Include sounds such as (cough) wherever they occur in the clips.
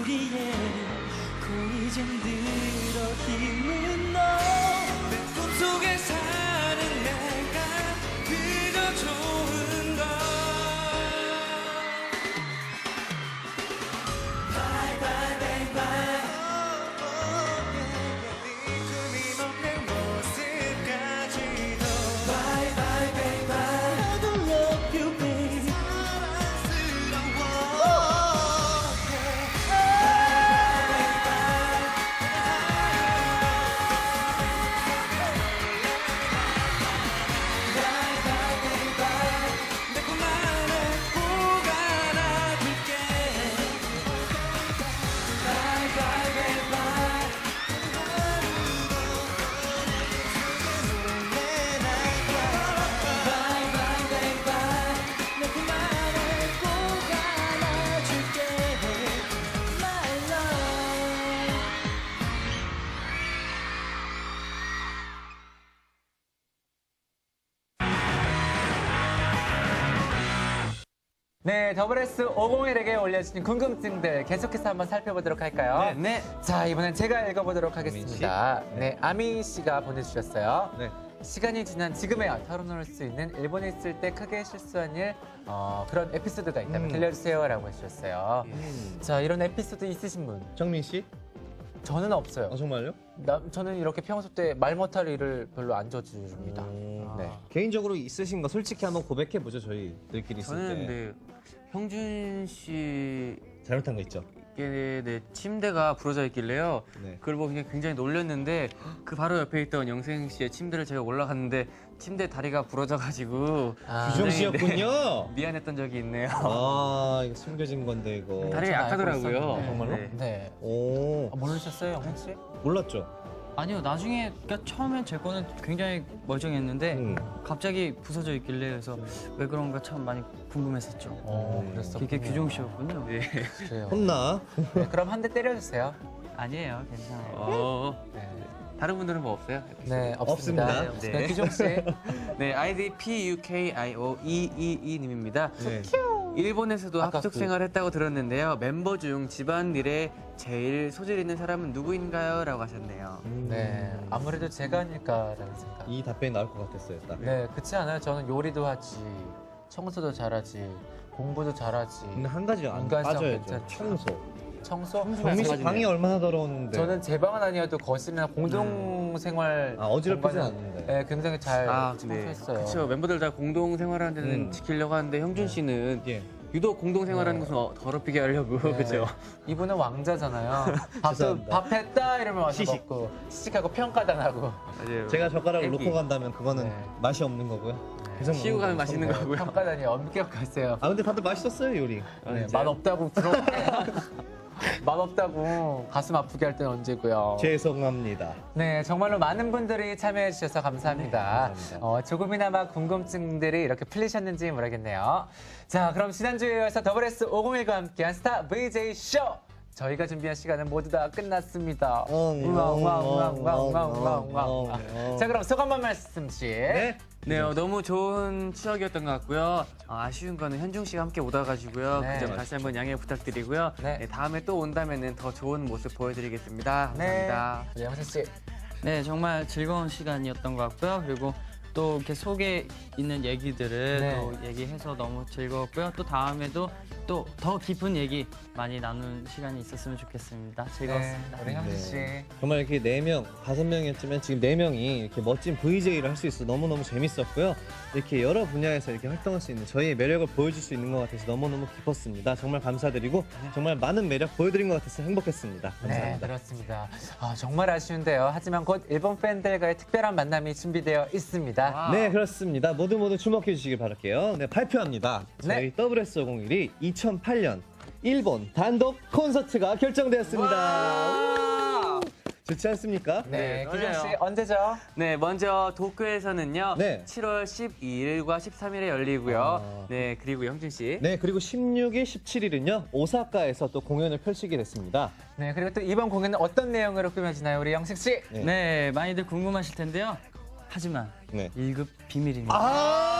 우리의 고이 좀 들어 힘은 너내 꿈속에 살 네, 더블S 501에게 올려주신 궁금증들 계속해서 한번 살펴보도록 할까요? 네. 자, 이번엔 제가 읽어보도록 하겠습니다. 네, 아미 씨가 보내주셨어요. 네. 시간이 지난 지금에야 털어놓을 수 있는 일본에 있을 때 크게 실수한 일, 어, 그런 에피소드가 있다면 음. 들려주세요라고 해주셨어요. 자, 이런 에피소드 있으신 분? 정민 씨? 저는 없어요. 아 정말요? 나, 저는 이렇게 평소 때 말 못할 일을 별로 안 저지릅니다. 음, 네. 개인적으로 있으신 거 솔직히 한번 고백해 보죠 저희들끼리 있을 저는 때. 네, 형준 씨에게 잘못한 거 있죠. 네, 침대가 부러져 있길래요. 네. 그걸 보고 그냥 굉장히 놀랐는데 그 바로 옆에 있던 영생 씨의 침대를 제가 올라갔는데 침대 다리가 부러져가지고 아, 규정 네, 씨였군요. 미안했던 적이 있네요. 아 이거 숨겨진 건데 이거. 다리가 전 알고 약하더라고요. 있었는데. 정말로? 네. 네. 오 아, 모르셨어요, 영민 씨? 몰랐죠. 아니요 나중에 그러니까 처음엔 제 거는 굉장히 멀쩡했는데 음. 갑자기 부서져 있길래 그래서 왜 그런가 참 많이 궁금했었죠. 어, 음. 그랬어. 이게 규종 씨였군요. 네. 그래요. 혼나. 네, 그럼 한 대 때려주세요. 아니에요 괜찮아요. 어, 네. 다른 분들은 뭐 없어요? 네, 없습니다. 없습니다. 네, 네. 규종 씨. (laughs) 네, 아이디 P U K I O E E E 님입니다. 네. 일본에서도 아까 합숙 그- 생활했다고 들었는데요. 멤버 중 집안일에 제일 소질 있는 사람은 누구인가요? 라고 하셨네요. 음. 네, 아무래도 제가 아닐까라는 생각. 이 답변이 나올 것 같았어요. 딱. 네, 그렇지 않아요? 저는 요리도 하지, 청소도 잘하지, 공부도 잘하지, 근데 한 가지 안 인간성 빠져야죠. 괜찮죠. 청소. 청소. 정민 씨 방이 얼마나 더러웠는데. 저는 제 방은 아니어도 거실이나 공동 생활 아, 어지럽히진 공간은, 않는데. 네, 굉장히 잘 아, 네. 청소했어요. 그렇죠. 멤버들 다 공동 생활하는 데는 음. 지키려고 하는데 형준 씨는 예. 유독 공동 생활하는 것은 어- 더럽히게 하려고 네. (laughs) 그렇죠. 이분은 왕자잖아요. (laughs) 밥도 죄송합니다. 밥 했다 이러면 와서 시식. 먹고 시식하고 평가단하고 맞아요. 제가 젓가락을 애기. 놓고 간다면 그거는 네. 맛이 없는 거고요. 계속 쉬고 가면 먹는 거고, 맛있는. 거고요. 평가단이 엄격하세요. 아 근데 다들 맛있었어요 요리. 네, 맛 없다고 들어. 맛 없다고 가슴 아프게 할 때는 언제고요. 죄송합니다. 네, 정말로 많은 분들이 참여해 주셔서 감사합니다. 네, 감사합니다. 어, 조금이나마 궁금증들이 이렇게 풀리셨는지 모르겠네요. 자, 그럼 지난주에 이어서 더블S 501과 함께한 스타 VJ 쇼! 저희가 준비한 시간은 모두 다 끝났습니다. 자, 그럼 소감 한 말씀씩. 네. 네, 어, 너무 좋은 추억이었던 것 같고요. 아, 아쉬운 거는 현중 씨가 함께 오다가지고요. 네. 그점 다시 한번 양해 부탁드리고요. 네. 네, 다음에 또 온다면은 더 좋은 모습 보여드리겠습니다. 네. 감사합니다. 우리 영세 씨. 네 정말 즐거운 시간이었던 것 같고요. 그리고 또 이렇게 속에 있는 얘기들을 네. 또 얘기해서 너무 즐거웠고요. 또 다음에도 또 더 깊은 얘기 많이 나눈 시간이 있었으면 좋겠습니다. 네, 즐거웠습니다. 우리 형세 씨. 정말 이렇게 네 명, 다섯 명이었지만 지금 네 명이 이렇게 멋진 VJ를 할 수 있어 너무 너무 재밌었고요. 이렇게 여러 분야에서 이렇게 활동할 수 있는 저희의 매력을 보여줄 수 있는 것 같아서 너무 너무 기뻤습니다. 정말 감사드리고 정말 많은 매력 보여드린 것 같아서 행복했습니다. 네, 감사합니다. 그렇습니다. 아, 정말 아쉬운데요. 하지만 곧 일본 팬들과의 특별한 만남이 준비되어 있습니다. 네 그렇습니다. 모두 모두 주목해 주시길 바랄게요. 네 발표합니다. 저희 WS501이 2008년 일본 단독 콘서트가 결정되었습니다. 좋지 않습니까? 네, 네, 기정 씨. 언제죠? 네, 먼저 도쿄에서는요. 네. 7월 12일과 13일에 열리고요. 아. 네, 그리고 형준 씨. 네 그리고 16일, 17일은요 오사카에서 또 공연을 펼치게 됐습니다. 네, 그리고 또 이번 공연은 어떤 내용으로 꾸며지나요, 우리 영식 씨? 네. 네 많이들 궁금하실 텐데요. 하지만 네. 1급 비밀입니다. 아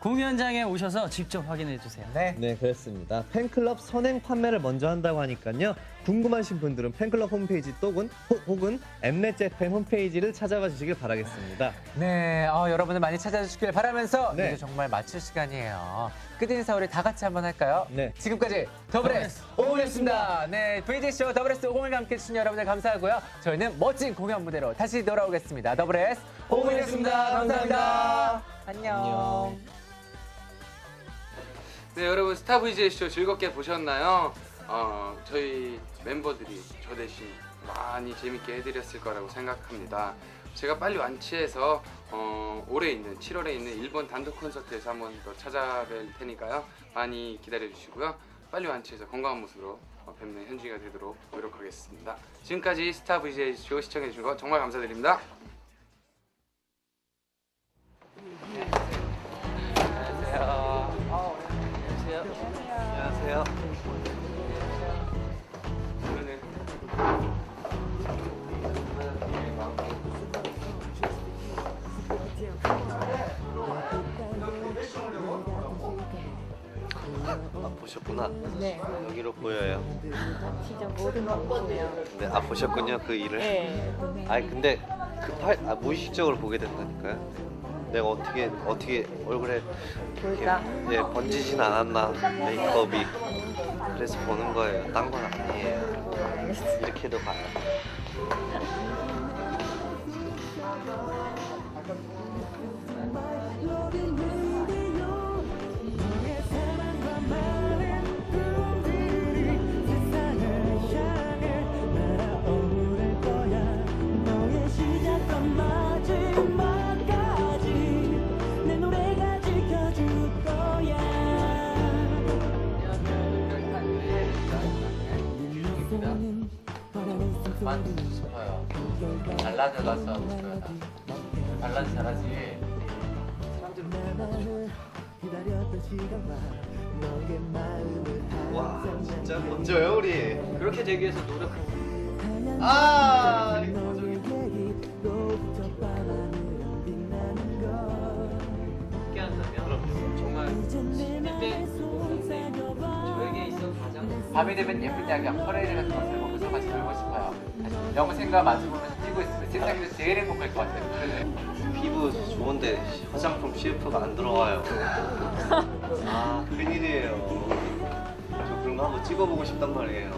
공연장에 오셔서 직접 확인해 주세요. 네. 네, 그렇습니다. 팬클럽 선행 판매를 먼저 한다고 하니까요. 궁금하신 분들은 팬클럽 홈페이지 또는 혹- 혹은 엠넷 재팬 홈페이지를 찾아봐 주시길 바라겠습니다. 네, 어, 여러분들 많이 찾아주시길 바라면서 네. 이제 정말 마칠 시간이에요. 끝 인사 우리 다 같이 한번 할까요? 네. 지금까지 더블 S 오공이었습니다. 네, VJ쇼 더블 S 오공일과 함께 해주신 여러분들 감사하고요. 저희는 멋진 공연 무대로 다시 돌아오겠습니다. 더블 S 오공이었습니다. 감사합니다. 안녕. 네 여러분 스타 VJ 쇼 즐겁게 보셨나요? 어 저희 멤버들이 저 대신 많이 재밌게 해드렸을 거라고 생각합니다. 제가 빨리 완치해서 어, 올해 있는 7월에 있는 일본 단독 콘서트에서 한번 더 찾아뵐 테니까요 많이 기다려 주시고요. 빨리 완치해서 건강한 모습으로 어, 뵙는 현중이가 되도록 노력하겠습니다. 지금까지 스타 VJ 쇼 시청해 주신 거 정말 감사드립니다. 안 보셨구나. 네, 여기로 보여요. 진짜 모든 걸 보세요. 네, 아 보셨군요 그 일을. 네. 아니 근데 급할 아 무의식적으로 보게 된다니까요. 내가 어떻게 어떻게 얼굴에 이렇게 볼까? 예 번지진 않았나 메이크업이 그래서 보는 거예요. 딴 건 아니에요. 이렇게도 봐요. 만지고 싶어요. 발라드 가서 싶어요. 발라드 잘하지. 와 진짜 먼저요 우리. 그렇게 되기 위해서 노력하고 아 함께 한다면 정말 10대 저에게 있어 가장 밤이 되면 예쁜 야경, 퍼레이드 같은 것을 보면서 같이. 영생과 마주보면서 뛰고 있으면 세상에서 제일 행복할 것 같아요. 피부 좋은데 화장품 CF가 안 들어와요. (laughs) 아 큰일이에요. 저 그런 거 한번 찍어보고 싶단 말이에요.